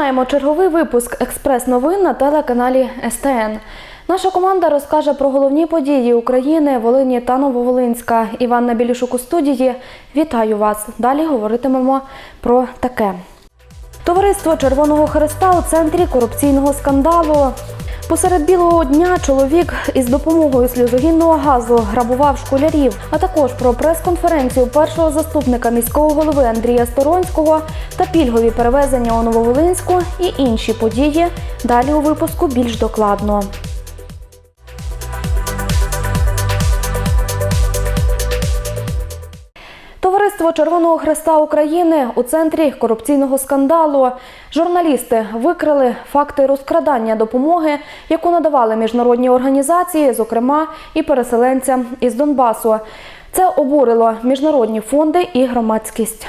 Починаємо черговий випуск експрес-новин на телеканалі СТН. Наша команда розкаже про головні події України, Волині та Нововолинська. Іванна Білішук у студії. Вітаю вас. Далі говоритимемо про таке. Товариство Червоного Хреста у центрі корупційного скандалу. Посеред білого дня чоловік із допомогою сльозогінного газу грабував школярів, а також про прес-конференцію першого заступника міського голови Андрія Сторонського та пільгові перевезення у Нововолинську і інші події. Далі у випуску більш докладно. Товариство Червоного Хреста України у центрі корупційного скандалу. Журналісти викрили факти розкрадання допомоги, яку надавали міжнародні організації, зокрема і переселенцям із Донбасу. Це обурило міжнародні фонди і громадськість.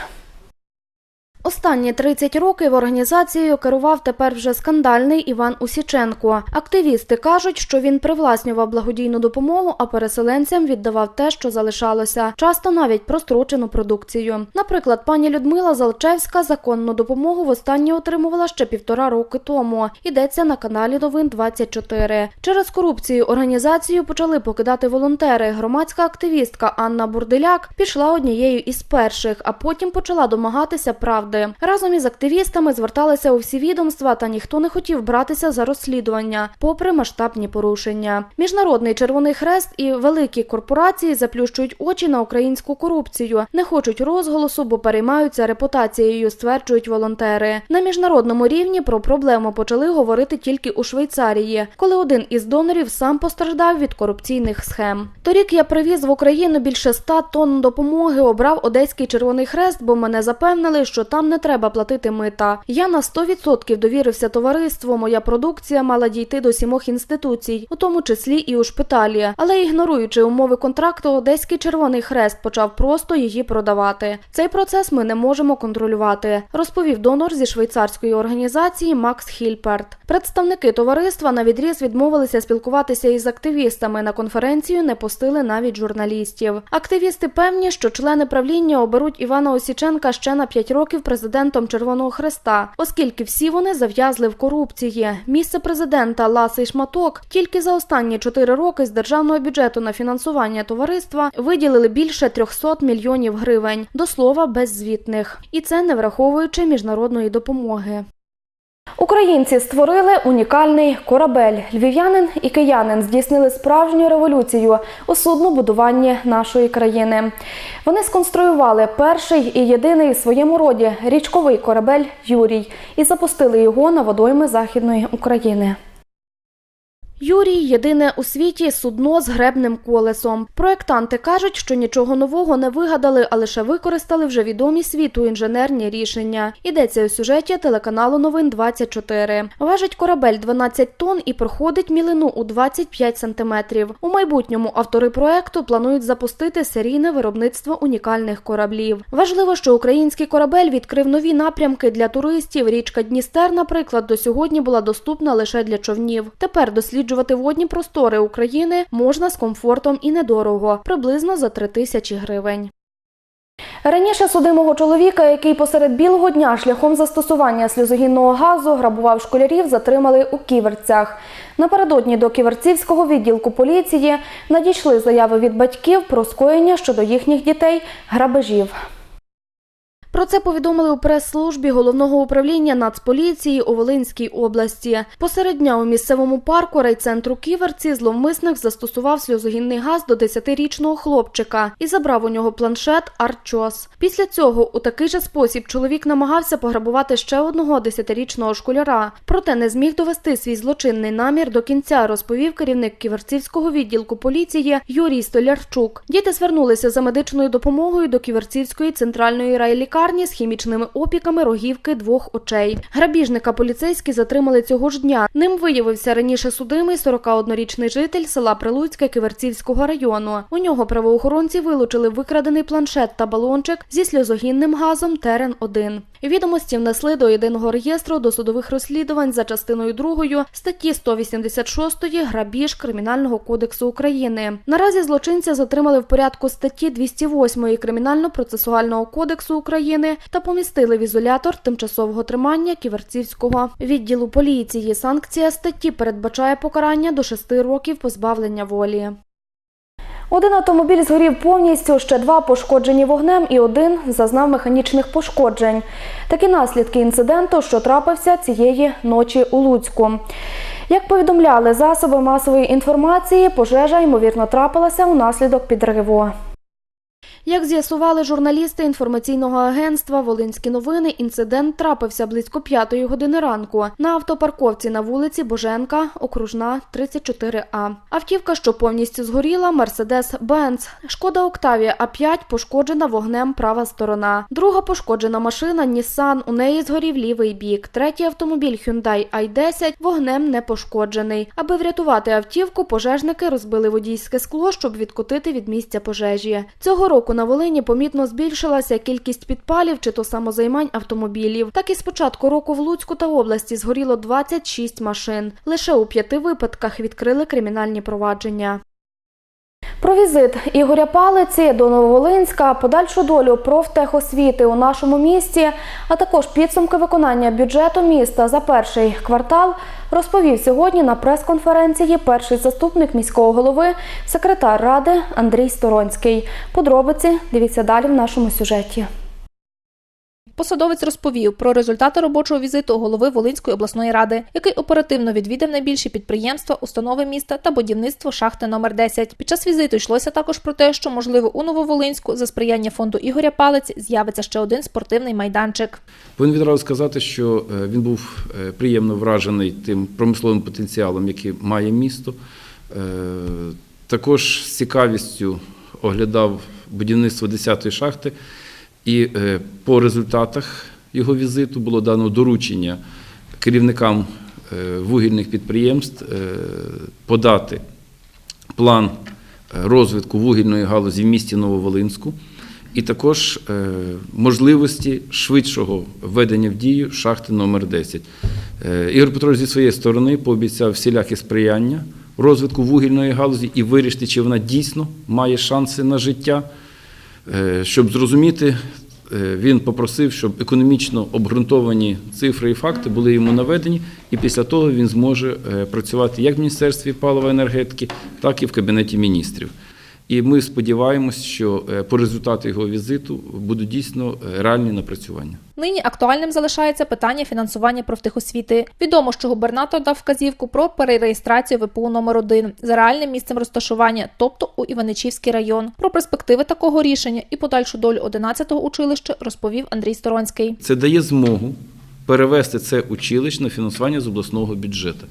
Останні 30 років організацією керував тепер вже скандальний Іван Усіченко. Активісти кажуть, що він привласнював благодійну допомогу, а переселенцям віддавав те, що залишалося, часто навіть прострочену продукцію. Наприклад, пані Людмила Залчевська законну допомогу востаннє отримувала ще півтора роки тому. Йдеться на каналі Новин 24. Через корупцію організацію почали покидати волонтери. Громадська активістка Анна Бурделяк пішла однією із перших, а потім почала домагатися правди. Разом із активістами зверталися у всі відомства, та ніхто не хотів братися за розслідування, попри масштабні порушення. Міжнародний Червоний Хрест і великі корпорації заплющують очі на українську корупцію, не хочуть розголосу, бо переймаються репутацією, стверджують волонтери. На міжнародному рівні про проблему почали говорити тільки у Швейцарії, коли один із донорів сам постраждав від корупційних схем. Торік я привіз в Україну більше 100 тонн допомоги. Обрав Одеський Червоний Хрест, бо мене запевнили, що там не треба платити мита. Я на 100% довірився товариству. Моя продукція мала дійти до сімох інституцій, у тому числі і у шпиталі. Але ігноруючи умови контракту, Одеський Червоний Хрест почав просто її продавати. Цей процес ми не можемо контролювати, розповів донор зі швейцарської організації Макс Хільперт. Представники товариства на відріз відмовилися спілкуватися із активістами. На конференцію не пустили навіть журналістів. Активісти певні, що члени правління оберуть Івана Осіченка ще на 5 років президентом Червоного Хреста, оскільки всі вони зав'язли в корупції. Місце президента Ласий Шматок тільки за останні чотири роки з державного бюджету на фінансування товариства виділили більше 300 мільйонів гривень. До слова, беззвітних. І це не враховуючи міжнародної допомоги. Українці створили унікальний корабель. Львів'янин і киянин здійснили справжню революцію у суднобудуванні нашої країни. Вони сконструювали перший і єдиний в своєму роді річковий корабель Юрій і запустили його на водойми Західної України. Юрій єдине у світі судно з гребним колесом. Проектанти кажуть, що нічого нового не вигадали, а лише використали вже відомі світу інженерні рішення. Йдеться у сюжеті телеканалу Новин 24. Важить корабель 12 тонн і проходить мілину у 25 сантиметрів. У майбутньому автори проекту планують запустити серійне виробництво унікальних кораблів. Важливо, що український корабель відкрив нові напрямки для туристів. Річка Дністер, наприклад, до сьогодні була доступна лише для човнів. Тепер досліджувати водні простори України можна з комфортом і недорого, приблизно за 3 тисячі гривень. Раніше судимого чоловіка, який посеред білого дня шляхом застосування сльозогінного газу грабував школярів, затримали у Ківерцях. Напередодні до Ківерцівського відділку поліції надійшли заяви від батьків про скоєння щодо їхніх дітей грабежів. Про це повідомили у прес-службі головного управління Нацполіції у Волинській області. Посеред дня у місцевому парку райцентру Ківерці зловмисник застосував сльозогінний газ до 10-річного хлопчика і забрав у нього планшет Арчос. Після цього у такий же спосіб чоловік намагався пограбувати ще одного 10-річного школяра. Проте не зміг довести свій злочинний намір до кінця, розповів керівник Ківерцівського відділку поліції Юрій Столярчук. Діти звернулися за медичною допомогою до Ківерцівської центральної райлікарні лікарні з хімічними опіками рогівки двох очей. Грабіжника поліцейські затримали цього ж дня. Ним виявився раніше судимий 41-річний житель села Прилуцьке Ківерцівського району. У нього правоохоронці вилучили викрадений планшет та балончик зі сльозогінним газом Терен 1 Відомості внесли до єдиного реєстру досудових розслідувань за частиною 2 статті 186 грабіж Кримінального кодексу України. Наразі злочинця затримали в порядку статті 208 Кримінально-процесуального кодексу України України та помістили в ізолятор тимчасового тримання Ківерцівського відділу поліції. Санкція статті передбачає покарання до 6 років позбавлення волі. Один автомобіль згорів повністю, ще два пошкоджені вогнем і один зазнав механічних пошкоджень. Такі наслідки інциденту, що трапився цієї ночі у Луцьку. Як повідомляли засоби масової інформації, пожежа ймовірно трапилася унаслідок підриву. Як з'ясували журналісти інформаційного агентства Волинські новини, інцидент трапився близько п'ятої години ранку на автопарковці на вулиці Боженка, окружна 34А. Автівка, що повністю згоріла, Мерседес Бенц. Шкода Октавія А5 пошкоджена вогнем права сторона. Друга пошкоджена машина Нісан. У неї згорів лівий бік. Третій автомобіль Hyundai i10 вогнем не пошкоджений. Аби врятувати автівку, пожежники розбили водійське скло, щоб відкотити від місця пожежі. Цього року на Волині помітно збільшилася кількість підпалів чи то самозаймань автомобілів. Так і з початку року в Луцьку та області згоріло 26 машин. Лише у п'яти випадках відкрили кримінальні провадження. Про візит Ігоря Палиці до Нововолинська, подальшу долю профтехосвіти у нашому місті, а також підсумки виконання бюджету міста за перший квартал розповів сьогодні на прес-конференції перший заступник міського голови, секретар ради Андрій Сторонський. Подробиці дивіться далі в нашому сюжеті. Посадовець розповів про результати робочого візиту голови Волинської обласної ради, який оперативно відвідав найбільші підприємства, установи міста та будівництво шахти номер 10 Під час візиту йшлося також про те, що можливо у Нововолинську за сприяння фонду Ігоря Палиць з'явиться ще один спортивний майданчик. Повинен відразу сказати, що е, він був е, приємно вражений тим промисловим потенціалом, який має місто. Е, Також з цікавістю оглядав будівництво 10-ї шахти, і е, по результатах його візиту було дано доручення керівникам е, вугільних підприємств е, подати план розвитку вугільної галузі в місті Нововолинську і також можливості швидшого введення в дію шахти номер 10. Е, Ігор Петрович зі своєї сторони пообіцяв всіляке сприяння розвитку вугільної галузі і вирішити, чи вона дійсно має шанси на життя. Е, Щоб зрозуміти, е, він попросив, щоб економічно обґрунтовані цифри і факти були йому наведені, і після того він зможе е, працювати як в Міністерстві палива енергетики, так і в Кабінеті міністрів. І ми сподіваємось, що е, по результату його візиту будуть дійсно е, реальні напрацювання. Нині актуальним залишається питання фінансування профтехосвіти. Відомо, що губернатор дав вказівку про перереєстрацію ВПУ номер 1 за реальним місцем розташування, тобто у Іваничівський район. Про перспективи такого рішення і подальшу долю 11-го училища розповів Андрій Сторонський. Це дає змогу перевести це училище на фінансування з обласного бюджету.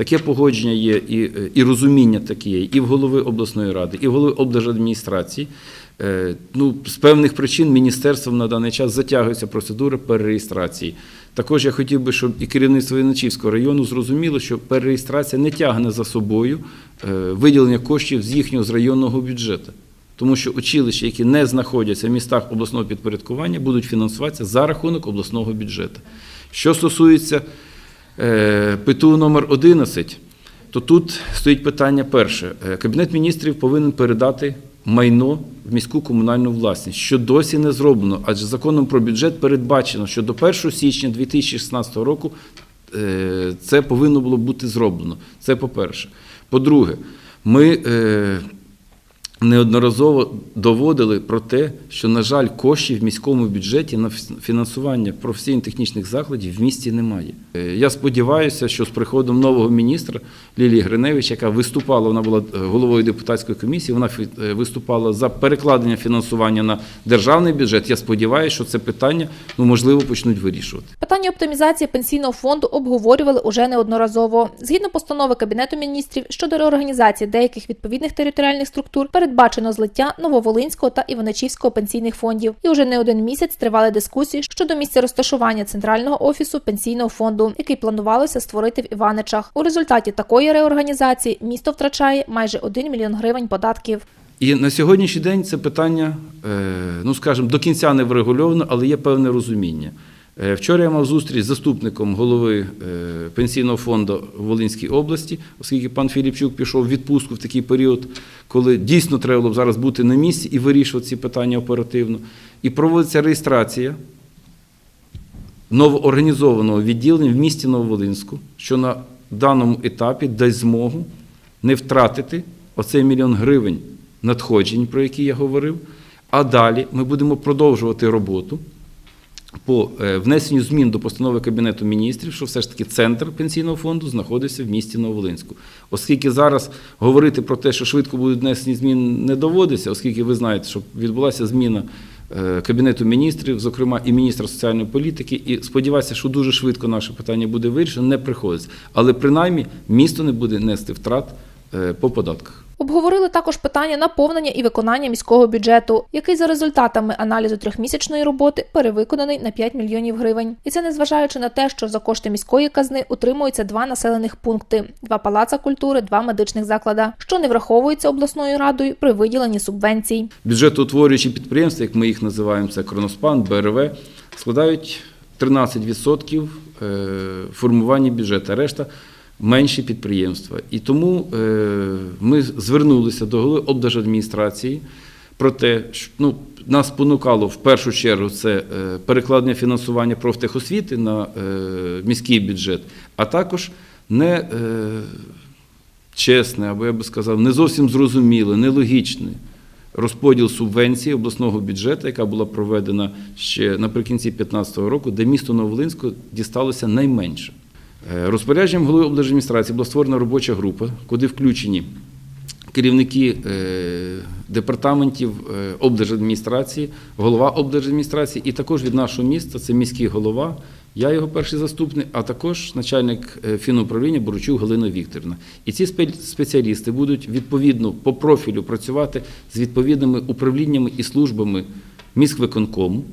Таке погодження є і, е, і розуміння таке є і в голови обласної ради, і в голови облдержадміністрації. Е, Ну, з певних причин міністерством на даний час затягується процедура перереєстрації. Також я хотів би, щоб і керівництво Яничівського району зрозуміло, що перереєстрація не тягне за собою е, виділення коштів з їхнього з районного бюджету. Тому що училища, які не знаходяться в містах обласного підпорядкування, будуть фінансуватися за рахунок обласного бюджету. Що стосується ПТУ номер 11, то тут стоїть питання перше. Е, Кабінет міністрів повинен передати майно в міську комунальну власність, що досі не зроблено, адже законом про бюджет передбачено, що до 1 січня 2016 року е, це повинно було бути зроблено. Це по-перше. По-друге, ми е, неодноразово доводили про те, що, на жаль, коштів в міському бюджеті на фінансування професійно-технічних закладів в місті немає. Е, Я сподіваюся, що з приходом нового міністра Лілії Гриневич, яка виступала, вона була е, головою депутатської комісії, вона е, виступала за перекладення фінансування на державний бюджет. Я сподіваюся, що це питання ну, можливо почнуть вирішувати. Питання оптимізації пенсійного фонду обговорювали уже неодноразово. Згідно постанови Кабінету міністрів щодо реорганізації деяких відповідних територіальних структур, передбачено злиття Нововолинського та Іваничівського пенсійних фондів. І уже не один місяць тривали дискусії щодо місця розташування центрального офісу пенсійного фонду, який планувалося створити в Іваничах. У результаті такої реорганізації місто втрачає майже 1 мільйон гривень податків. І на сьогоднішній день це питання, е, ну скажімо, до кінця не врегульовано, але є певне розуміння. Е, Вчора я мав зустріч з заступником голови е, пенсійного фонду в Волинській області, оскільки пан Філіпчук пішов в відпустку в такий період, коли дійсно треба було б зараз бути на місці і вирішувати ці питання оперативно. І проводиться реєстрація новоорганізованого відділення в місті Нововолинську, що на даному етапі дасть змогу не втратити оцей мільйон гривень надходжень, про які я говорив. А далі ми будемо продовжувати роботу по е, внесенню змін до постанови Кабінету міністрів, що все ж таки центр пенсійного фонду знаходиться в місті Нововолинську. Оскільки зараз говорити про те, що швидко будуть внесені змін, не доводиться, оскільки ви знаєте, що відбулася зміна е, Кабінету міністрів, зокрема і міністра соціальної політики, і сподіваюся, що дуже швидко наше питання буде вирішено, не приходиться. Але принаймні місто не буде нести втрат е, по податках. Обговорили також питання наповнення і виконання міського бюджету, який за результатами аналізу трьохмісячної роботи перевиконаний на 5 мільйонів гривень. І це незважаючи на те, що за кошти міської казни утримуються два населених пункти: два палаца культури, два медичних заклада, що не враховується обласною радою при виділенні субвенцій. Бюджетоутворюючі підприємства, як ми їх називаємо, це Кроноспан, БРВ, складають 13% е, формування бюджету, решта менші підприємства. І тому е, ми звернулися до голови облдержадміністрації про те, що ну, нас спонукало в першу чергу це е, перекладення фінансування профтехосвіти на е, міський бюджет, а також не чесне, або я би сказав, не зовсім зрозуміле, нелогічне розподіл субвенції обласного бюджету, яка була проведена ще наприкінці 2015 року, де місто Новолинську дісталося найменше. Е, Розпорядженням голови облдержадміністрації була створена робоча група, куди включені керівники е, департаментів е, облдержадміністрації, голова облдержадміністрації і також від нашого міста це міський голова, я його перший заступник, а також начальник фінуправління Боручук Галина Вікторівна. І ці спе- спеціалісти будуть відповідно по профілю працювати з відповідними управліннями і службами міськвиконкому,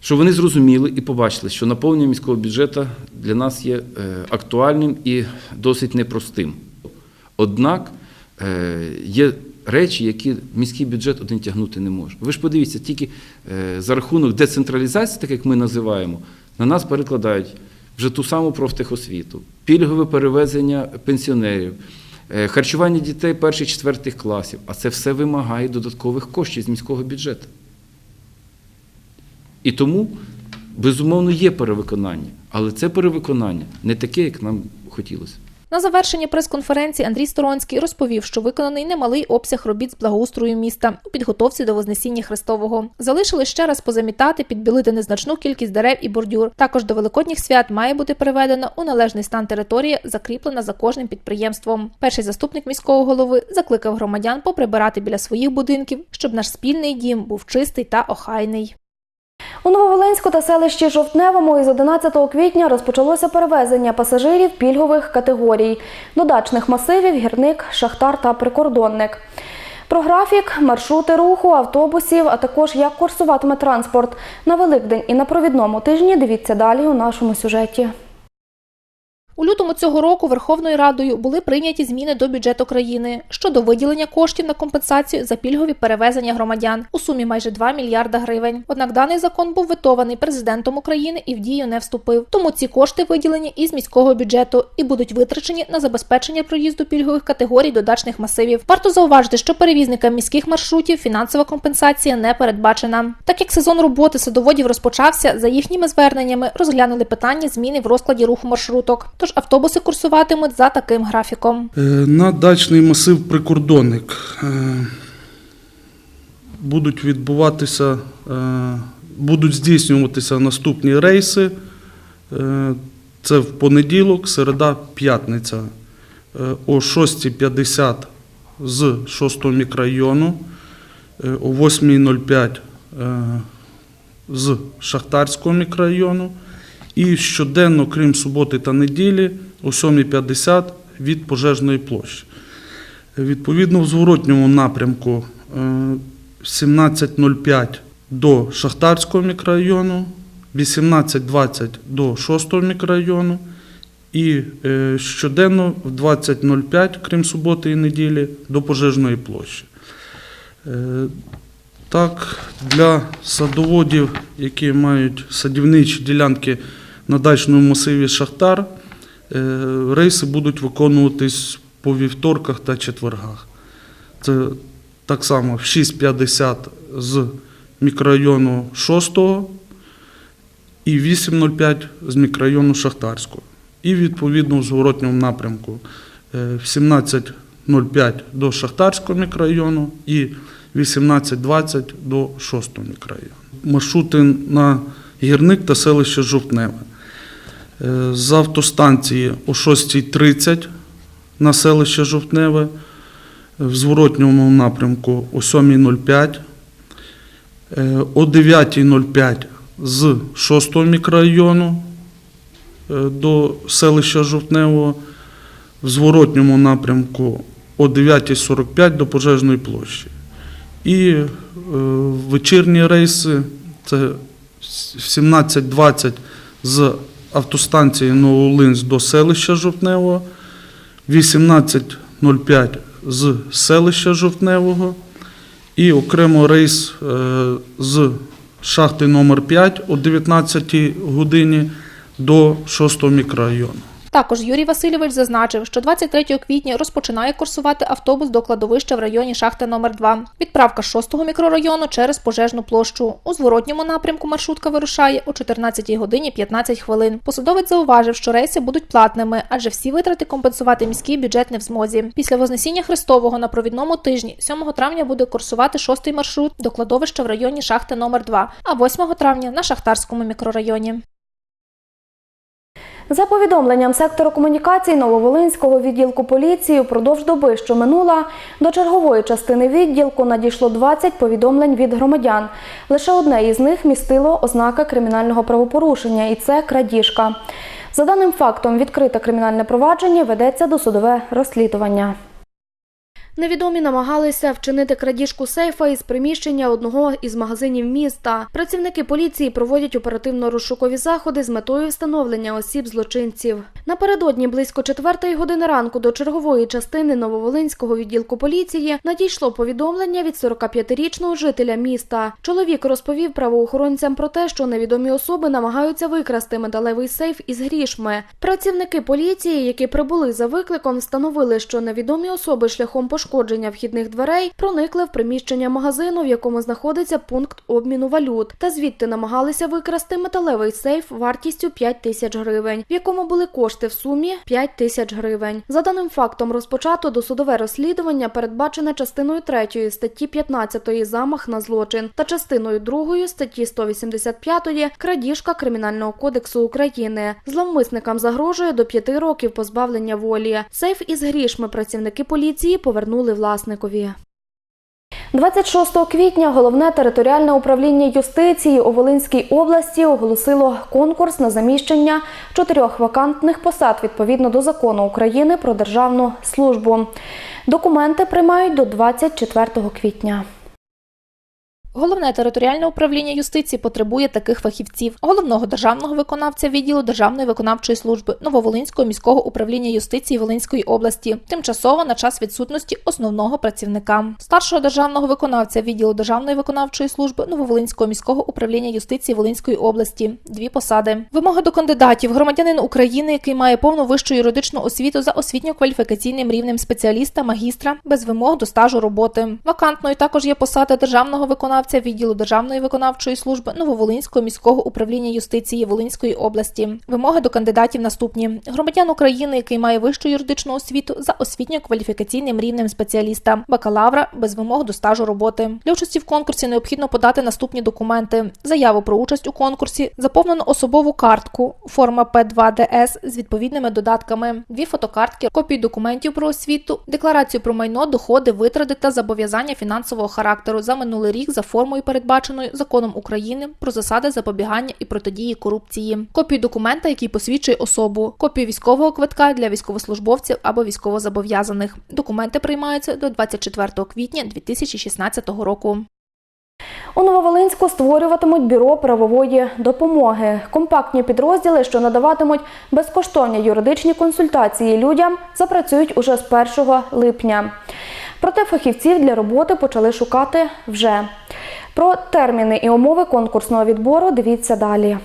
щоб вони зрозуміли і побачили, що наповнення міського бюджету для нас є е, актуальним і досить непростим. Однак е, є речі, які міський бюджет один тягнути не може. Ви ж подивіться, тільки е, за рахунок децентралізації, так як ми називаємо, на нас перекладають вже ту саму профтехосвіту, пільгове перевезення пенсіонерів, харчування дітей перших четвертих класів. А це все вимагає додаткових коштів з міського бюджету. І тому, безумовно, є перевиконання, але це перевиконання не таке, як нам хотілося. На завершення прес-конференції Андрій Сторонський розповів, що виконаний немалий обсяг робіт з благоустрою міста у підготовці до Вознесіння Христового. Залишилось ще раз позамітати, підбілити незначну кількість дерев і бордюр. Також до великодніх свят має бути приведена у належний стан територія, закріплена за кожним підприємством. Перший заступник міського голови закликав громадян поприбирати біля своїх будинків, щоб наш спільний дім був чистий та охайний. У Нововоленську та селищі Жовтневому із 11 квітня розпочалося перевезення пасажирів пільгових категорій додачних масивів гірник, шахтар та прикордонник. Про графік, маршрути руху, автобусів, а також як курсуватиме транспорт на Великдень і на провідному тижні дивіться далі у нашому сюжеті. У лютому цього року Верховною Радою були прийняті зміни до бюджету країни щодо виділення коштів на компенсацію за пільгові перевезення громадян у сумі майже 2 мільярда гривень. Однак даний закон був ветований президентом України і в дію не вступив. Тому ці кошти виділені із міського бюджету і будуть витрачені на забезпечення проїзду пільгових категорій до дачних масивів. Варто зауважити, що перевізникам міських маршрутів фінансова компенсація не передбачена. Так як сезон роботи садоводів розпочався, за їхніми зверненнями розглянули питання зміни в розкладі руху маршруток. Тож автобуси курсуватимуть за таким графіком. Е, На дачний масив прикордонник е, будуть відбуватися, е, будуть здійснюватися наступні рейси. Це в понеділок, середа, п'ятниця о 6.50 з 6 мікрорайону, о 8.05 е, з Шахтарського мікрорайону і щоденно, крім суботи та неділі, о 7.50 від пожежної площі. Відповідно, в зворотньому напрямку е, 17.05 до Шахтарського мікрорайону, 18.20 до 6 мікрорайону і е, щоденно в 20.05, крім суботи і неділі, до пожежної площі. Е, Так, для садоводів, які мають садівничі ділянки на дачному масиві Шахтар, е, рейси будуть виконуватись по вівторках та четвергах. Це так само в 6.50 з мікрорайону 6 і 8.05 з мікрорайону Шахтарського. І відповідно в зворотньому напрямку е, в 17.05 до Шахтарського мікрорайону і 18.20 до 6 мікрорайону. Маршрути на гірник та селище Жовтневе. Е, З автостанції о 6.30 на селище Жовтневе, в зворотньому напрямку о 7.05, е, о 9.05 з 6 мікрорайону е, до селища Жовтневого, в зворотньому напрямку о 9.45 до пожежної площі. І вечірні рейси це 17.20 з автостанції Новолинськ до селища Жовтневого, 18.05 з селища Жовтневого і окремо рейс е, з шахти номер 5 о 19 годині до 6 мікрорайону. Також Юрій Васильович зазначив, що 23 квітня розпочинає курсувати автобус до кладовища в районі шахти номер 2 Відправка з 6-го мікрорайону через пожежну площу. У зворотньому напрямку маршрутка вирушає о 14 годині 15 хвилин. Посадовець зауважив, що рейси будуть платними, адже всі витрати компенсувати міський бюджет не в змозі. Після Вознесіння Христового на провідному тижні 7 травня буде курсувати 6-й маршрут до кладовища в районі шахти номер 2 а 8 травня на шахтарському мікрорайоні. За повідомленням сектору комунікацій Нововолинського відділку поліції, впродовж доби, що минула, до чергової частини відділку надійшло 20 повідомлень від громадян. Лише одне із них містило ознаки кримінального правопорушення, і це крадіжка. За даним фактом, відкрите кримінальне провадження ведеться досудове розслідування. Невідомі намагалися вчинити крадіжку сейфа із приміщення одного із магазинів міста. Працівники поліції проводять оперативно-розшукові заходи з метою встановлення осіб злочинців. Напередодні близько четвертої години ранку до чергової частини Нововолинського відділку поліції надійшло повідомлення від 45-річного жителя міста. Чоловік розповів правоохоронцям про те, що невідомі особи намагаються викрасти металевий сейф із грішми. Працівники поліції, які прибули за викликом, встановили, що невідомі особи шляхом пошкодження вхідних дверей проникли в приміщення магазину, в якому знаходиться пункт обміну валют, та звідти намагалися викрасти металевий сейф вартістю 5 тисяч гривень, в якому були кошти в сумі 5 тисяч гривень. За даним фактом розпочато досудове розслідування, передбачене частиною 3 статті 15 замах на злочин та частиною 2 статті 185 крадіжка Кримінального кодексу України. Зловмисникам загрожує до 5 років позбавлення волі. Сейф із грішми працівники поліції повернули власникові. 26 квітня головне територіальне управління юстиції у Волинській області оголосило конкурс на заміщення чотирьох вакантних посад відповідно до закону України про державну службу. Документи приймають до 24 квітня. Головне територіальне управління юстиції потребує таких фахівців: головного державного виконавця відділу Державної виконавчої служби Нововолинського міського управління юстиції Волинської області, тимчасово на час відсутності основного працівника, старшого державного виконавця відділу Державної виконавчої служби Нововолинського міського управління юстиції Волинської області. Дві посади. Вимоги до кандидатів: громадянин України, який має повну вищу юридичну освіту за освітньо-кваліфікаційним рівнем спеціаліста, магістра без вимог до стажу роботи. Вакантною також є посада державного виконавця відділу Державної виконавчої служби Нововолинського міського управління юстиції Волинської області. Вимоги до кандидатів наступні: громадян України, який має вищу юридичну освіту за освітньо-кваліфікаційним рівнем спеціаліста, бакалавра без вимог до стажу роботи. Для участі в конкурсі необхідно подати наступні документи: заяву про участь у конкурсі, заповнену особову картку, форма П2ДС з відповідними додатками, дві фотокартки, копії документів про освіту, декларацію про майно, доходи, витрати та зобов'язання фінансового характеру за минулий рік за формою, передбаченою законом України про засади запобігання і протидії корупції, копію документа, який посвідчує особу, копію військового квитка для військовослужбовців або військовозобов'язаних. Документи приймаються до 24 квітня 2016 року. У Нововолинську створюватимуть бюро правової допомоги. Компактні підрозділи, що надаватимуть безкоштовні юридичні консультації людям, запрацюють уже з 1 липня. Проте фахівців для роботи почали шукати вже. Про терміни і умови конкурсного відбору дивіться далі.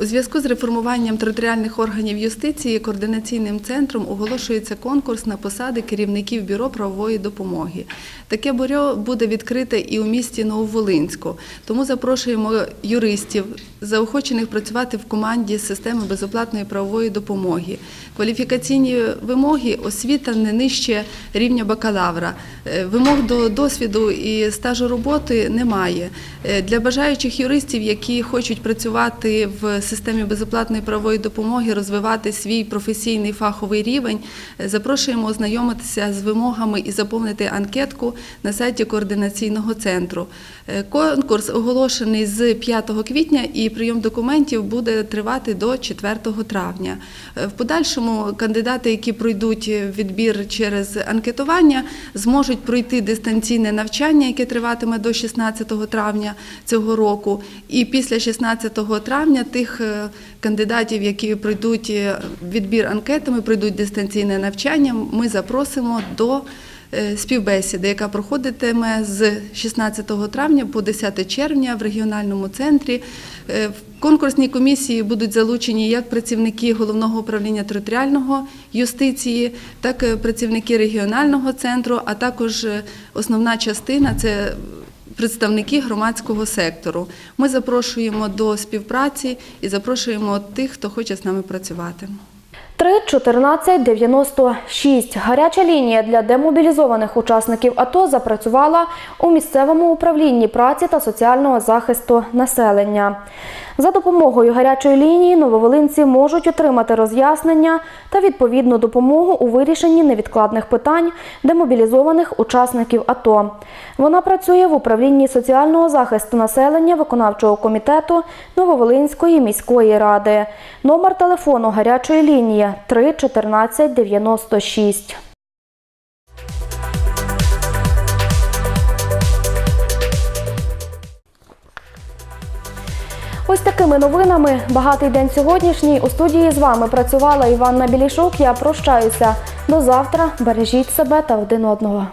У зв'язку з реформуванням територіальних органів юстиції координаційним центром оголошується конкурс на посади керівників бюро правової допомоги. Таке бюро буде відкрите і у місті Нововолинську. Тому запрошуємо юристів, заохочених працювати в команді з системи безоплатної правової допомоги. Кваліфікаційні вимоги освіта не нижче рівня бакалавра. Е, Вимог до досвіду і стажу роботи немає. Е, Для бажаючих юристів, які хочуть працювати в системі безоплатної правової допомоги, розвивати свій професійний фаховий рівень, е, запрошуємо ознайомитися з вимогами і заповнити анкетку на сайті координаційного центру. Е, Конкурс оголошений з 5 квітня і прийом документів буде тривати до 4 травня. Е, В подальшому кандидати, які пройдуть відбір через анкетування, зможуть пройти дистанційне навчання, яке триватиме до 16 травня цього року. І після 16 травня тих е, кандидатів, які пройдуть е, відбір анкетами, пройдуть дистанційне навчання, ми запросимо до е, співбесіди, яка проходитиме з 16 травня по 10 червня в регіональному центрі. В конкурсній комісії будуть залучені як працівники головного управління територіального юстиції, так і працівники регіонального центру, а також основна частина це представники громадського сектору. Ми запрошуємо до співпраці і запрошуємо тих, хто хоче з нами працювати. 3 14 96. Гаряча лінія для демобілізованих учасників АТО запрацювала у місцевому управлінні праці та соціального захисту населення. За допомогою гарячої лінії нововолинці можуть отримати роз'яснення та відповідну допомогу у вирішенні невідкладних питань демобілізованих учасників АТО. Вона працює в управлінні соціального захисту населення виконавчого комітету Нововолинської міської ради. Номер телефону гарячої лінії 3 14 96. Ось такими новинами багатий день сьогоднішній. У студії з вами працювала Іванна Білішук. Я прощаюся. До завтра. Бережіть себе та один одного.